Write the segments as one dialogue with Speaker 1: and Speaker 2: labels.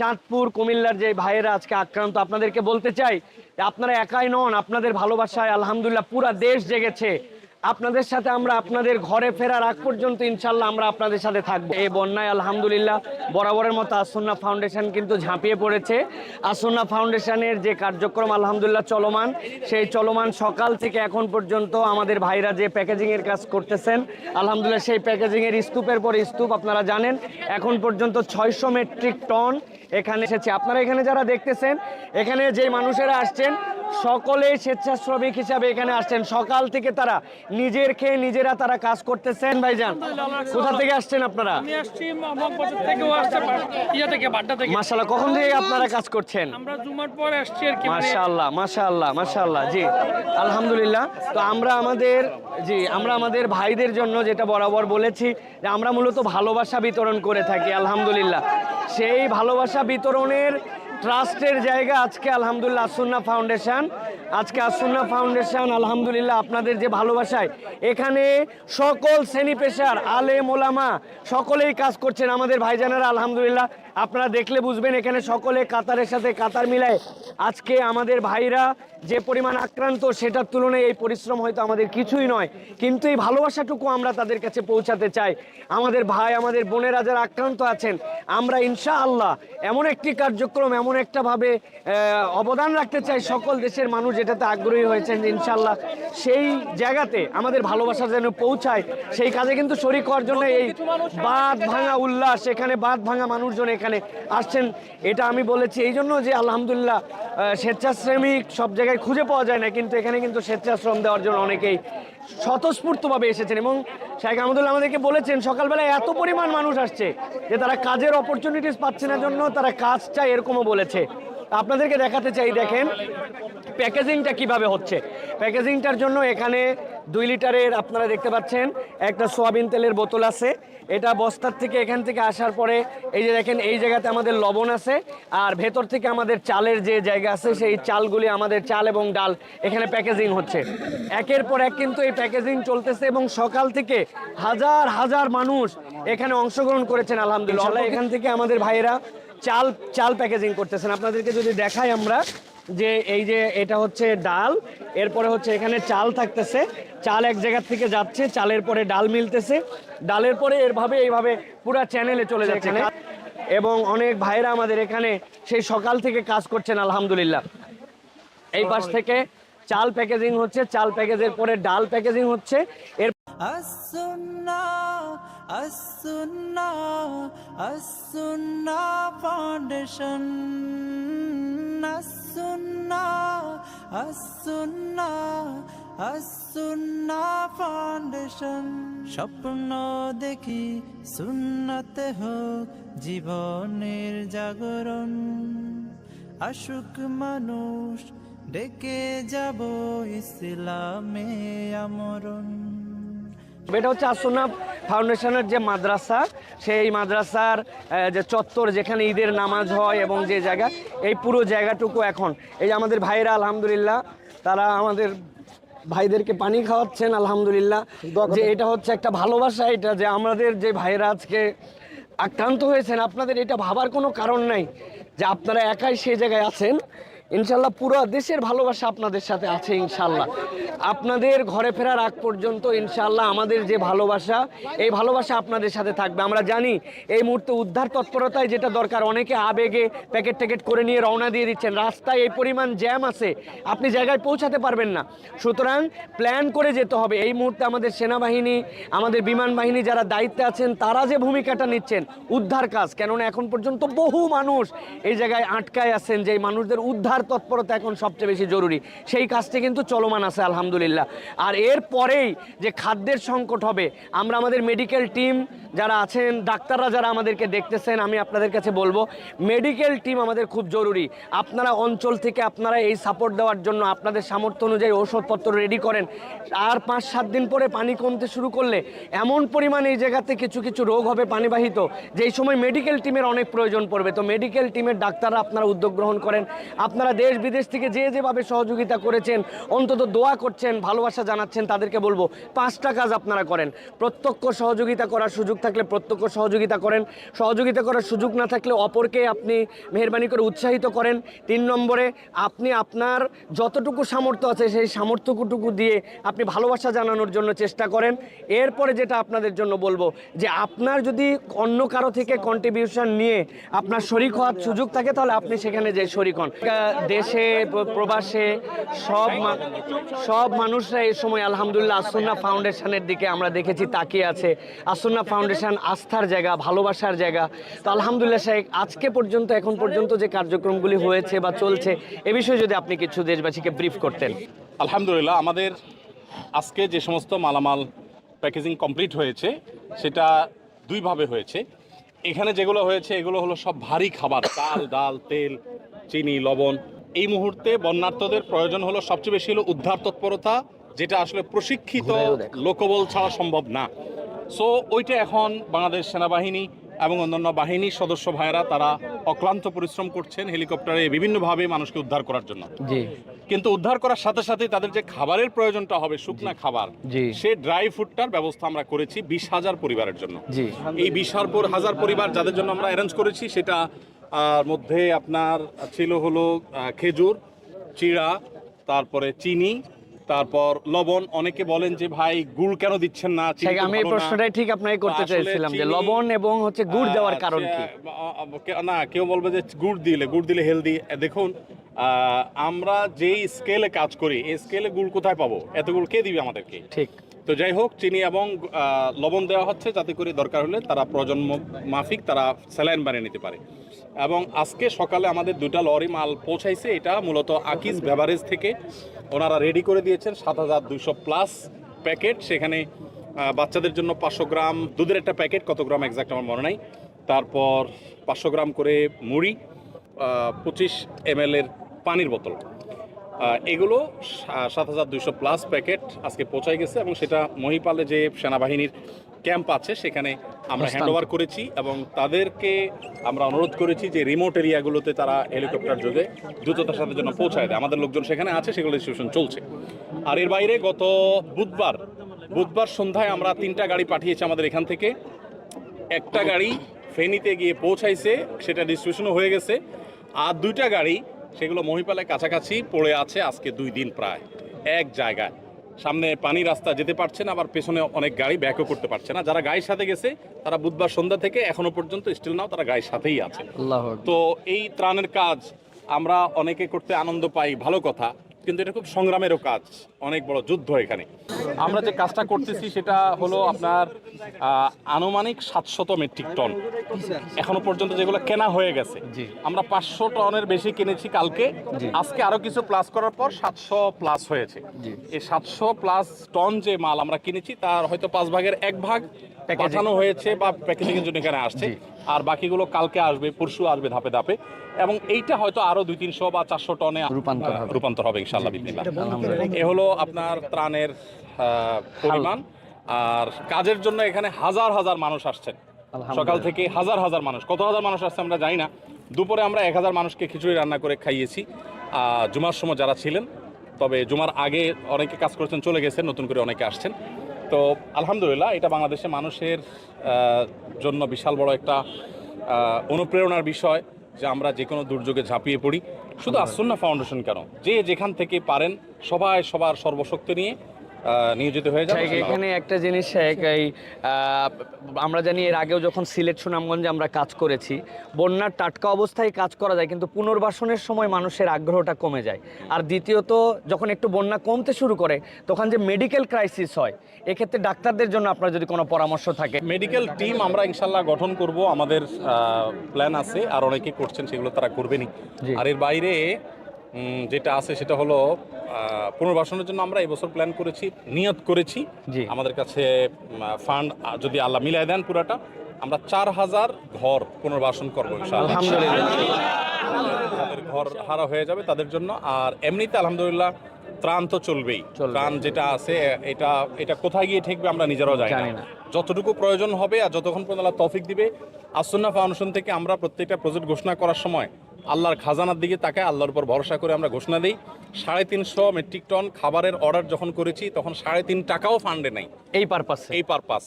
Speaker 1: চাঁদপুর, কুমিল্লার যে ভাইয়েরা আজকে আক্রান্ত, আপনাদেরকে বলতে চাই, আপনারা একাই নন, আপনাদের ভালোবাসায় আলহামদুলিল্লাহ পুরা দেশ জেগেছে। আপনাদের সাথে আমরা আপনাদের ঘরে ফেরার আগ পর্যন্ত ইনশাল্লাহ আমরা আপনাদের সাথে থাকব। এই বন্যায় আলহামদুলিল্লাহ বরাবরের মতো আসন্না ফাউন্ডেশন কিন্তু ঝাঁপিয়ে পড়েছে। আসন্না ফাউন্ডেশনের যে কার্যক্রম আলহামদুলিল্লাহ চলমান, সেই চলমান সকাল থেকে এখন পর্যন্ত আমাদের ভাইরা যে প্যাকেজিংয়ের কাজ করতেছেন, আলহামদুলিল্লাহ সেই প্যাকেজিংয়ের স্তূপের পর স্তূপ আপনারা জানেন, এখন পর্যন্ত ছয়শো মেট্রিক টন এখানে এসেছি। আপনারা এখানে যারা দেখতেছেন এখানে যে মানুষেরা আসছেন সকলে স্বেচ্ছাশ্রমিক হিসাবে এখানে আসছেন। সকাল থেকে তারা নিজের খেয়ে নিজেরা তারা কাজ করতেছেন ভাইজান। কোথা থেকে আসছেন আপনারা? মাশাল্লাহ কখন থেকে আপনারা কাজ করছেন?
Speaker 2: কি মানে
Speaker 1: মাশাআল্লাহ মাশাআল্লাহ জি। আলহামদুলিল্লাহ। তো আমরা আমাদের জি আমরা আমাদের ভাইদের জন্য যেটা বরাবর বলেছি যে আমরা মূলত ভালোবাসা বিতরণ করে থাকি আলহামদুলিল্লাহ। সেই ভালোবাসা বিতরণের ট্রাস্টের জায়গা আজকে, আলহামদুলিল্লাহ, আসুন্না ফাউন্ডেশন। আজকে আসুন্না ফাউন্ডেশন, আলহামদুলিল্লাহ, আপনাদের যে ভালোবাসায়, এখানে সকল শ্রেণি পেশার আলে মোলামা সকলেই কাজ করছেন। আমাদের ভাইজানেরা, আলহামদুলিল্লাহ আপনারা দেখলে বুঝবেন এখানে সকলে কাতারের সাথে কাতার মিলায়। আজকে আমাদের ভাইরা যে পরিমাণ আক্রান্ত, সেটার তুলনায় এই পরিশ্রম হয়তো আমাদের কিছুই নয়। কিন্তু এই ভালোবাসাটুকু আমরা তাদের কাছে পৌঁছাতে চাই। আমাদের ভাই, আমাদের বোনেরা যারা আক্রান্ত আছেন, আমরা ইনশা আল্লাহ এমন একটি কার্যক্রম, এমন একটাভাবে অবদান রাখতে চাই সকল দেশের মানুষ যেটাতে আগ্রহী হয়েছেন যে ইনশাআল্লাহ সেই জায়গাতে আমাদের ভালোবাসা যেন পৌঁছায়। সেই কাজে কিন্তু শরিক হওয়ার জন্য এই বাঁধ ভাঙা উল্লাস, এখানে বাঁধ ভাঙা মানুষজন এখানে আসছেন। এটা আমি বলেছি এই জন্য যে আলহামদুলিল্লাহ স্বেচ্ছাশ্রমিক সব জায়গায় খুঁজে পাওয়া যায় না, কিন্তু এখানে কিন্তু স্বেচ্ছাশ্রম দেওয়ার জন্য অনেকেই স্বতঃস্ফূর্তভাবে এসেছেন এবং শাহেখ আহমদুল্লাহ আমাদেরকে বলেছেন, সকালবেলায় এত পরিমাণ মানুষ আসছে যে তারা কাজের অপরচুনিটিস পাচ্ছে না জন্য তারা কাজ চায় এরকমও বলেছে। আপনাদেরকে দেখাতে চাই, দেখেন প্যাকেজিংটা কীভাবে হচ্ছে। প্যাকেজিংটার জন্য এখানে দুই লিটারের আপনারা দেখতে পাচ্ছেন একটা সোয়াবিন তেলের বোতল আছে। এটা বস্তার থেকে এখান থেকে আসার পরে এই যে দেখেন এই জায়গাতে আমাদের লবণ আছে আর ভেতর থেকে আমাদের চালের যে জায়গা আছে সেই চালগুলি আমাদের চাল এবং ডাল এখানে প্যাকেজিং হচ্ছে। একের পর এক কিন্তু এই প্যাকেজিং চলতেছে এবং সকাল থেকে হাজার হাজার মানুষ এখানে অংশগ্রহণ করেছেন আলহামদুলিল্লাহ। এখান থেকে আমাদের ভাইয়েরা চাল চাল প্যাকেজিং করতেছেন। আপনাদেরকে যদি দেখাই আমরা যে এই যে এটা হচ্ছে ডাল এরপরে হচ্ছে এখানে চাল থাকতেছে। চাল এক জায়গার থেকে যাচ্ছে চালের পরে ডাল মিলতেছে। ডালের পরে এরভাবে এইভাবে পুরো চ্যানেলে চলে যাচ্ছে। এবং অনেক ভাইরা আমাদের এখানে সেই সকাল থেকে কাজ করছেন আলহামদুলিল্লাহ। এই পাশ থেকে চাল প্যাকেজিং হচ্ছে চাল প্যাকেজের পরে ডাল প্যাকেজিং হচ্ছে। এর
Speaker 3: ফাউন্ডেশন আসুন্না আসুন্না ফাউন্ডেশন স্বপ্ন দেখি সুন্নতে হোক জীবনের জাগরণ। আশুক মানুষ ডেকে যাব ইসলামে আমরণ।
Speaker 1: এটা হচ্ছে আসন্না ফাউন্ডেশনের যে মাদ্রাসা, সেই মাদ্রাসার যে চত্বর যেখানে ঈদের নামাজ হয় এবং যে জায়গা, এই পুরো জায়গাটুকু এখন। এই আমাদের ভাইরা আলহামদুলিল্লাহ, তারা আমাদের ভাইদেরকে পানি খাওয়াচ্ছেন, আলহামদুলিল্লাহ, যে এটা হচ্ছে একটা ভালোবাসা এটা, যে আমাদের যে ভাইরা আজকে আক্রান্ত হয়েছেন, আপনাদের এটা ভাবার কোনো কারণ নাই, যে আপনারা একাই সেই জায়গায় আছেন। ইনশাল্লাহ পুরো দেশের ভালোবাসা আপনাদের সাথে আছে ইনশাল্লাহ। আপনাদের ঘরে ফেরার আগ পর্যন্ত ইনশাল্লাহ আমাদের যে ভালোবাসা, এই ভালোবাসা আপনাদের সাথে থাকবে। আমরা জানি এই মুহূর্তে উদ্ধার তৎপরতায় যেটা দরকার, অনেকে আবেগে প্যাকেট ট্যাকেট করে নিয়ে রওনা দিয়ে দিচ্ছেন। রাস্তায় এই পরিমাণ জ্যাম আছে, আপনি জায়গায় পৌঁছাতে পারবেন না। সুতরাং প্ল্যান করে যেতে হবে। এই মুহূর্তে আমাদের সেনাবাহিনী, আমাদের বিমান বাহিনী যারা দায়িত্বে আছেন, তারা যে ভূমিকাটা নিচ্ছেন, উদ্ধার কাজ। কেননা এখন পর্যন্ত বহু মানুষ এই জায়গায় আটকায় আছেন যে মানুষদের উদ্ধার তৎপরতা এখন সবচেয়ে বেশি জরুরি। সেই কাজটি কিন্তু চলমান আছে, আলহামদুলিল্লাহ। আর এর পরেই যে খাদ্যের সংকট হবে, আমরা আমাদের মেডিকেল টিম যারা আছেন, ডাক্তাররা যারা আমাদেরকে দেখতেছেন, আমি আপনাদের কাছে বলব মেডিকেল টিম আমাদের খুব জরুরি। আপনারা অঞ্চল থেকে আপনারা এই সাপোর্ট দেওয়ার জন্য আপনাদের সামর্থ্য অনুযায়ী ওষুধপত্র রেডি করেন। আর পাঁচ, সাত দিন পরে পানি কমতে শুরু করলে এমন পরিমাণ এই জায়গাতে কিছু কিছু রোগ হবে পানিবাহিত, যেই সময় মেডিকেল টিমের অনেক প্রয়োজন পড়বে। তো মেডিকেল টিমের ডাক্তাররা আপনারা উদ্যোগ গ্রহণ করেন। আপনারা আপনারা দেশ বিদেশ থেকে যে যেভাবে সহযোগিতা করেছেন, অন্তত দোয়া করছেন, ভালোবাসা জানাচ্ছেন, তাদেরকে বলব পাঁচটা কাজ আপনারা করেন। প্রত্যক্ষ সহযোগিতা করার সুযোগ থাকলে প্রত্যক্ষ সহযোগিতা করেন। সহযোগিতা করার সুযোগ না থাকলে অপরকে আপনি মেহরবানি করে উৎসাহিত করেন। তিন নম্বরে, আপনি আপনার যতটুকু সামর্থ্য আছে, সেই সামর্থ্যটুকু দিয়ে আপনি ভালোবাসা জানানোর জন্য চেষ্টা করেন। এরপরে যেটা আপনাদের জন্য বলব, যে আপনার যদি অন্য কারও থেকে কন্ট্রিবিউশন নিয়ে আপনার শরিক হওয়ার সুযোগ থাকে, তাহলে আপনি সেখানে যে শরিক হন। দেশে, প্রবাসে সব সব মানুষরা এই সময় আলহামদুলিল্লাহ আসন্না ফাউন্ডেশনের দিকে আমরা দেখেছি, তাকিয়ে আছে। আসন্না ফাউন্ডেশন আস্থার জায়গা, ভালোবাসার জায়গা। তো আলহামদুলিল্লাহ শেখ, আজকে পর্যন্ত, এখন পর্যন্ত যে কার্যক্রমগুলি হয়েছে বা চলছে, এ বিষয়ে যদি আপনি কিছু দেশবাসীকে ব্রিফ করতেন।
Speaker 4: আলহামদুলিল্লাহ, আমাদের আজকে যে সমস্ত মালামাল প্যাকেজিং কমপ্লিট হয়েছে, সেটা দুইভাবে হয়েছে। এখানে যেগুলো হয়েছে, এগুলো হলো সব ভারী খাবার, চাল, ডাল, তেল চিনি লবণ। এই মুহূর্তে বন্যার্থদের প্রয়োজন হলো সবচেয়ে বেশি হলো উদ্ধার তৎপরতা যেটা আসলে প্রশিক্ষিত লোকবল ছাড়া সম্ভব না। সো ওইটা এখন বাংলাদেশ সেনাবাহিনী এবং অন্যান্য বাহিনীর সদস্য ভাইয়েরা তারা অক্লান্ত পরিশ্রম করছেন হেলিকপ্টারে বিভিন্নভাবে মানুষকে উদ্ধার করার জন্য। কিন্তু উদ্ধার করার সাথে সাথে তাদের যে খাবারের প্রয়োজনটা হবে শুকনা খাবার। সে ড্রাই ফুডটার ব্যবস্থা আমরা করেছি বিশ হাজার পরিবারের জন্য। এই বিশ হাজার পরিবার যাদের জন্য আমরা অ্যারেঞ্জ করেছি সেটা আহ, মধ্যে আপনার ছিল হলো খেজুর চিড়া তারপরে চিনি তারপর লবণ। অনেকে বলেন যে ভাই গুড় কেন দিচ্ছেন না?
Speaker 1: আমি এই প্রশ্নটাই ঠিক আপনাকে করতে চাইছিলাম যে লবণ এবং হচ্ছে গুড় দেওয়ার কারণ কি?
Speaker 4: আচ্ছা, না কেউ বলবে যে গুড় দিলে গুড় দিলে হেলদি দেখুন আহ, আমরা যেই স্কেলে কাজ করি এই স্কেলে গুড় কোথায় পাবো? এত গুড় কে দিবে আমাদেরকে?
Speaker 1: ঠিক।
Speaker 4: তো যাই হোক, চিনি এবং লবণ দেওয়া হচ্ছে যাতে করে দরকার হলে তারা প্রজন্ম মাফিক তারা স্যালাইন বানিয়ে নিতে পারে। এবং আজকে সকালে আমাদের দুটা লরি মাল পৌঁছাইছে, এটা মূলত আকিস বেভারেজ থেকে। ওনারা রেডি করে দিয়েছেন সাত হাজার দুইশো প্লাস প্যাকেট সেখানে বাচ্চাদের জন্য পাঁচশো গ্রাম, দুধের একটা প্যাকেট কত গ্রাম একজাক্ট আমার মনে নাই। তারপর পাঁচশো গ্রাম করে মুড়ি পঁচিশ এম এর পানির বোতল। এগুলো সাত হাজার দুইশো প্লাস প্যাকেট আজকে পৌঁছায় গেছে এবং সেটা মহিপালে যে সেনাবাহিনীর ক্যাম্প আছে সেখানে আমরা হ্যান্ড ওভার করেছি এবং তাদেরকে আমরা অনুরোধ করেছি যে রিমোট এরিয়াগুলোতে তারা হেলিকপ্টার যোগে দ্রুততার সাথে যেন পৌঁছায় দেয়। আমাদের লোকজন সেখানে আছে সেগুলো ডিস্ট্রিবিউশন চলছে। আর এর বাইরে গত বুধবার বুধবার সন্ধ্যায় আমরা তিনটা গাড়ি পাঠিয়েছি আমাদের এখান থেকে। একটা গাড়ি ফেনীতে গিয়ে পৌঁছাইছে সেটা ডিস্ট্রিবিউশনও হয়ে গেছে। আর দুইটা গাড়ি সেগুলো মহিপালের কাছাকাছি পড়ে আছে আজকে দুই দিন প্রায় এক জায়গায়। সামনে পানি রাস্তা যেতে পারছে না আবার পেছনে অনেক গাড়ি ব্যাকও করতে পারছে না। যারা গাড়ির সাথে গেছে তারা বুধবার সন্ধ্যা থেকে এখনও পর্যন্ত স্টিল নাও তারা গাড়ির সাথেই আছে। তো এই ত্রাণের কাজ আমরা অনেকে করতে আনন্দ পাই ভালো কথা। কিন্তু এটা খুব সংগ্রামেরও কাজ অনেক বড় যুদ্ধ এখানে। আমরা যে কাজটা করতেছি সেটা হলো আপনার আনুমানিক সাতশত মেট্রিক টন। এখনও পর্যন্ত যেগুলো কেনা হয়ে গেছে। আমরা পাঁচশো টনের বেশি কিনেছি কালকে। আজকে আরও কিছু প্লাস করার পর সাতশো প্লাস হয়েছে। এই সাতশো প্লাস টন যে মাল আমরা কিনেছি তার হয়তো পাঁচ ভাগের এক ভাগ। পাঠানো হয়েছে বা প্যাকেজিং এর জন্য এখানে আসছে। আর বাকিগুলো কালকে আসবে পরশু আসবে ধাপে ধাপে। এবং এইটা হয়তো আরও দুই তিনশো বা চারশো টনে
Speaker 1: রূপান্তর হবে।
Speaker 4: ইনশাল্লাহ এ হলো আপনার ত্রাণের পরিমাণ। আর কাজের জন্য এখানে হাজার হাজার মানুষ আসছেন। সকাল থেকে হাজার হাজার মানুষ। কত হাজার মানুষ আসছে আমরা জানি না। দুপুরে আমরা এক হাজার মানুষকে খিচুড়ি রান্না করে খাইয়েছি। জুমার সময় যারা ছিলেন তবে জুমার আগে অনেকে কাজ করেছেন চলে গেছেন নতুন করে অনেকে আসছেন। তো আলহামদুলিল্লাহ এটা বাংলাদেশের মানুষের জন্য বিশাল বড় একটা অনুপ্রেরণার বিষয় যে আমরা যে কোনো দুর্যোগে ঝাঁপিয়ে পড়ি। শুধু আসন্না ফাউন্ডেশন কেন? যে যেখান থেকে পারেন সবাই সবার সর্বশক্তি নিয়ে নিয়োজিত হয়ে যাবে
Speaker 1: এখানে একটা জিনিস শেখ এই আমরা জানি এর আগেও যখন সিলেট সুনামগঞ্জে আমরা কাজ করেছি বন্যার টাটকা অবস্থায় কাজ করা যায় কিন্তু পুনর্বাসনের সময় মানুষের আগ্রহটা কমে যায়। আর দ্বিতীয়ত যখন একটু বন্যা কমতে শুরু করে তখন যে মেডিকেল ক্রাইসিস হয় এক্ষেত্রে ডাক্তারদের জন্য আপনার যদি কোনো পরামর্শ থাকে।
Speaker 4: মেডিকেল টিম আমরা ইনশাল্লাহ গঠন করব আমাদের প্ল্যান আছে আর অনেকে করছেন সেগুলো তারা করবেনই। আর এর বাইরে যেটা আছে সেটা হলো পুনর্বাসনের জন্য আমরা এবছর প্ল্যান করেছি নিয়ত করেছি। আমাদের কাছে ফান্ড যদি আল্লাহ মিলাই দেন পুরাটা আমরা চার হাজার ঘর পুনর্বাসন করব যাদের ঘর হারা হয়ে যাবে তাদের জন্য আর এমনিতে আলহামদুলিল্লাহ ত্রাণ তো চলবেই
Speaker 1: চলবে।
Speaker 4: ত্রাণ যেটা আছে এটা এটা কোথায় গিয়ে ঠেকবে আমরা নিজেরাও জানি না। যতটুকু প্রয়োজন হবে আর যতক্ষণ পর্যন্ত তৌফিক দিবে আসন্না ফাউন্ডেশন থেকে আমরা প্রত্যেকটা প্রজেক্ট ঘোষণা করার সময় আল্লাহর খাজানার দিকে তাকায় আল্লাহর উপর ভরসা করে আমরা ঘোষণা দিই সাড়ে তিনশো মেট্রিক টন খাবারের অর্ডার যখন করেছি তখন সাড়ে তিন টাকাও ফান্ডে নাই।
Speaker 1: এই পারপাসে?
Speaker 4: এই পারপাস।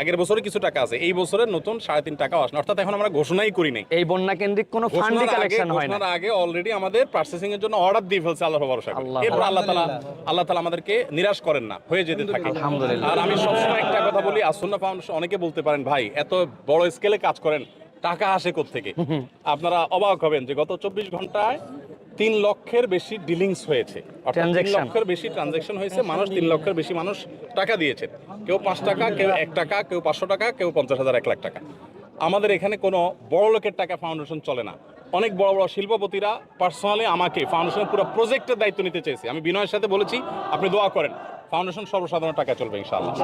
Speaker 4: আগের বছরে কিছু টাকা আছে এই বছরের নতুন সাড়ে তিন টাকাও আসে অর্থাৎ এখন আমরা ঘোষণাই করি নাই।
Speaker 1: এই বন্যা কেন্দ্রিক কোনো ফান্ডি
Speaker 4: আগে
Speaker 1: কালেকশন হয় না
Speaker 4: আগে অলরেডি আমাদের প্রসেসিং এর জন্য অর্ডার দিয়ে ফেলছে আল্লাহ ভরসা করে।
Speaker 1: আল্লাহ।
Speaker 4: এরপর আল্লাহ তাআলা আল্লাহ তাআলা আমাদেরকে নিরাশ করেন না হয়ে যেতে থাকে।
Speaker 1: আলহামদুলিল্লাহ।
Speaker 4: আর আমি সবসময় একটা কথা বলি আসন্না ফাউন্ডেশন অনেকে বলতে পারেন ভাই এত বড় স্কেলে কাজ করেন টাকা আসে থেকে আপনারা অবাক হবেন যে গত চব্বিশ ঘন্টায় তিন লক্ষের বেশি ডিলিংস হয়েছে। অর্থাৎ তিন লক্ষের বেশি ট্রানজেকশন হয়েছে মানুষ তিন লক্ষের বেশি মানুষ টাকা দিয়েছে। কেউ পাঁচ টাকা কেউ এক টাকা কেউ পাঁচশো টাকা কেউ পঞ্চাশ হাজার এক লাখ টাকা। আমাদের এখানে কোনো বড় লোকের টাকা ফাউন্ডেশন চলে না। অনেক বড় বড় শিল্পপতিরা পার্সোনালি আমাকে ফাউন্ডেশনের পুরো প্রজেক্টের দায়িত্ব নিতে চেয়েছে। আমি বিনয়ের সাথে বলেছি আপনি দোয়া করেন। ফাউন্ডেশন সর্বসাধারণ টাকা চলবে ইনশাআল্লাহ।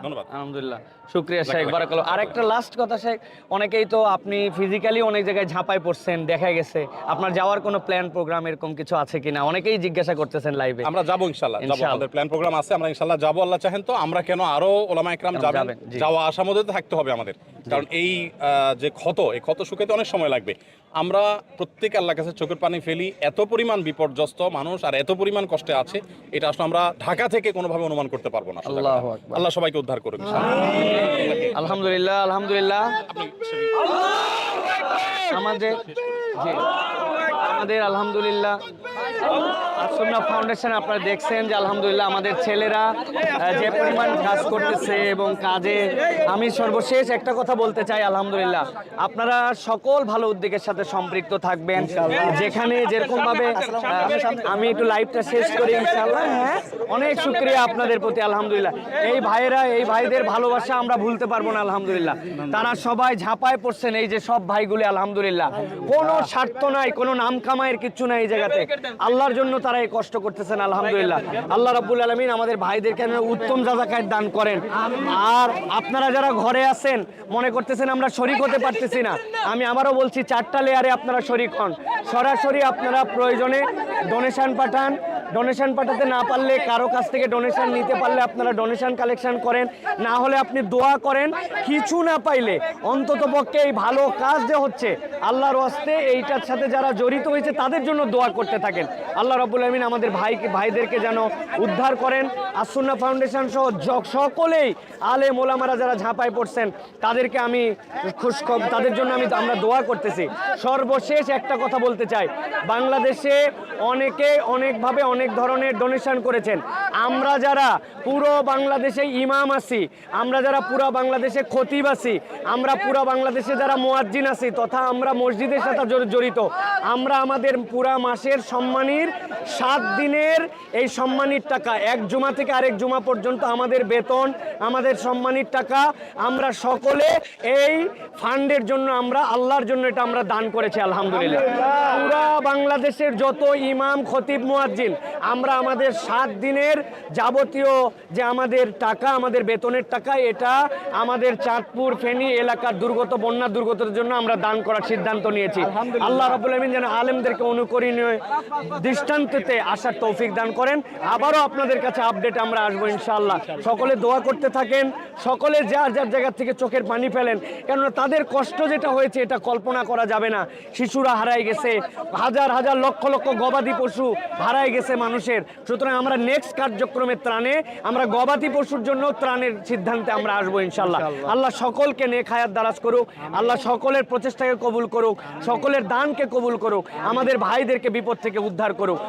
Speaker 4: ধন্যবাদ।
Speaker 1: আলহামদুলিল্লাহ। শুক্রিয়া শেখ বারাকাল্লাহ। আর একটা লাস্ট কথা শেখ অনেকেই তো আপনি ফিজিক্যালি অনেক জায়গায় ঝাঁপাই পড়ছেন দেখা গেছে। আপনার যাওয়ার কোনো প্ল্যান প্রোগ্রাম এরকম কিছু আছে কিনা? অনেকেই জিজ্ঞাসা করতেছেন লাইভে
Speaker 4: আমরা যাব ইনশাল্লাহ যাব। আমাদের প্ল্যান প্রোগ্রাম আছে আমরা ইনশাল্লাহ যাব আল্লাহ চাহেন তো। আমরা কেন আরও ওলামা একরাম যাবেন যাওয়া আসার মধ্যে থাকতে হবে আমাদের। কারণ এই আহ, যে ক্ষত এই ক্ষত শুকাতে অনেক সময় লাগবে। আমরা প্রত্যেক আল্লাহ কাছে চোখের পানি ফেলি এত পরিমাণ বিপর্যস্ত মানুষ আর এত পরিমাণ কষ্টে আছে এটা আসলে আমরা ঢাকা থেকে কোনোভাবে অনুমান করতে পারব না
Speaker 1: আল্লাহু।
Speaker 4: আল্লাহ সবাইকে উদ্ধার করুন।
Speaker 1: আলহামদুলিল্লাহ আলহামদুলিল্লাহ। আমাদের জি। আমাদের আলহামদুলিল্লাহ। আসন্না ফাউন্ডেশন আপনারা দেখছেন যে আলহামদুলিল্লাহ আমাদের ছেলেরা যে পরিমাণ কাজ করতেছে এবং কাজে আমি সর্বশেষ একটা কথা বলতে চাই আলহামদুলিল্লাহ। আপনারা সকল ভালো উদ্যোগের সাথে সম্পৃক্ত থাকবেন। যেখানে যেরকম ভাবে আমি একটু লাইভটা শেষ করি ইনশাআল্লাহ। হ্যাঁ অনেক শুক্রিয়া আপনাদের প্রতি আলহামদুলিল্লাহ। এই ভাইয়েরা এই ভাইদের ভালোবাসা আমরা ভুলতে পারব না আলহামদুলিল্লাহ। তারা সবাই ঝাঁপায় পড়ছেন এই যে সব ভাইগুলি আলহামদুলিল্লাহ। কোনো স্বার্থ নাই কোনো নাম কামাইয়ের কিচ্ছু নাই এই জায়গাতে। আল্লাহর জন্য তারা এই কষ্ট করতেছেন আলহামদুলিল্লাহ। আল্লাহ রাব্বুল আলমিন আমাদের ভাইদেরকে উত্তম জাজাকায় দান করেন? আর আপনারা যারা ঘরে আছেন মনে করতেছেন আমরা শরিক হতে পারতেছি না। আমি আবারও বলছি চারটা লেয়ারে আপনারা শরিক হন। সরাসরি আপনারা প্রয়োজনে ডোনেশন পাঠান। ডোনেশন পাঠাতে না পারলে কারও কাছ থেকে ডোনেশন নিতে পারলে আপনারা ডোনেশন কালেকশন করেন। না হলে আপনি দোয়া করেন। কিছু না পাইলে অন্তত পক্ষে এই ভালো কাজ যে হচ্ছে আল্লাহর হস্তে এইটার সাথে যারা জড়িত হয়েছে তাদের জন্য দোয়া করতে থাকেন। আল্লাহ রবুল আলমিন আমাদের ভাই ভাইদেরকে যেন উদ্ধার করেন। আসুন্না ফাউন্ডেশন সহ সকলেই আলে মোলামারা যারা ঝাঁপায় পড়ছেন, তাদেরকে আমি খুশ তাদের জন্য আমি আমরা দোয়া করতেছি। সর্বশেষ একটা কথা বলতে চাই। বাংলাদেশে অনেকে অনেকভাবে অনেক ধরনের ডোনেশন করেছেন। আমরা যারা পুরো বাংলাদেশে ইমাম আছি, আমরা যারা পুরো বাংলাদেশে খতিব আছি, আমরা পুরো বাংলাদেশে যারা মোয়াজ্জিন আছি, তথা আমরা মসজিদের সাথে জড়িত, আমরা আমাদের পুরা মাসের সম্মানীর সাত দিনের এই সম্মানীর টাকা। এক জুমা থেকে আরেক জুমা পর্যন্ত আমাদের বেতন আমাদের সম্মানীর টাকা। আমরা সকলে এই ফান্ডের জন্য আমরা আল্লাহর জন্য এটা আমরা দান করেছি আলহামদুলিল্লাহ। পুরা বাংলাদেশের যত ইমাম খতিব মুয়াজ্জিন আমরা আমাদের সাত দিনের যাবতীয় যে আমাদের টাকা আমাদের বেতনের টাকা এটা আমাদের চাঁদপুর ফেনী এলাকার দুর্গত বন্যা দুর্গতের জন্য আমরা দান করার সিদ্ধান্ত নিয়েছি। আল্লাহ রাবুল আলমিন যেন আলেমদেরকে অনুকরণীয় দৃষ্টান্ততে আসার তৌফিক দান করেন। আবারও আপনাদের কাছে আপডেট আমরা আসব ইনশাআল্লাহ। সকলে দোয়া করতে থাকেন সকলে যার যার জায়গা থেকে চোখের পানি ফেলেন কেননা তাদের কষ্ট যেটা হয়েছে এটা কল্পনা করা যাবে না। শিশুরা হারাই গেছে হাজার হাজার লক্ষ লক্ষ গবাদি পশু হারাই গেছে মানুষের। সুতরাং আমরা নেক্সট কার্যক্রমের ত্রাণে আমরা গবাদি পশুর জন্য ত্রাণের সিদ্ধান্তে আমরা আসব ইনশাল্লাহ আল্লাহ সকলকে নেক হায়াত দারাজ করুক আল্লাহ সকলের প্রচেষ্টাকে কবুল করুক সকলের দানকে কবুল করুক আমাদের ভাইদেরকে বিপদ থেকে উদ্ধার করুক।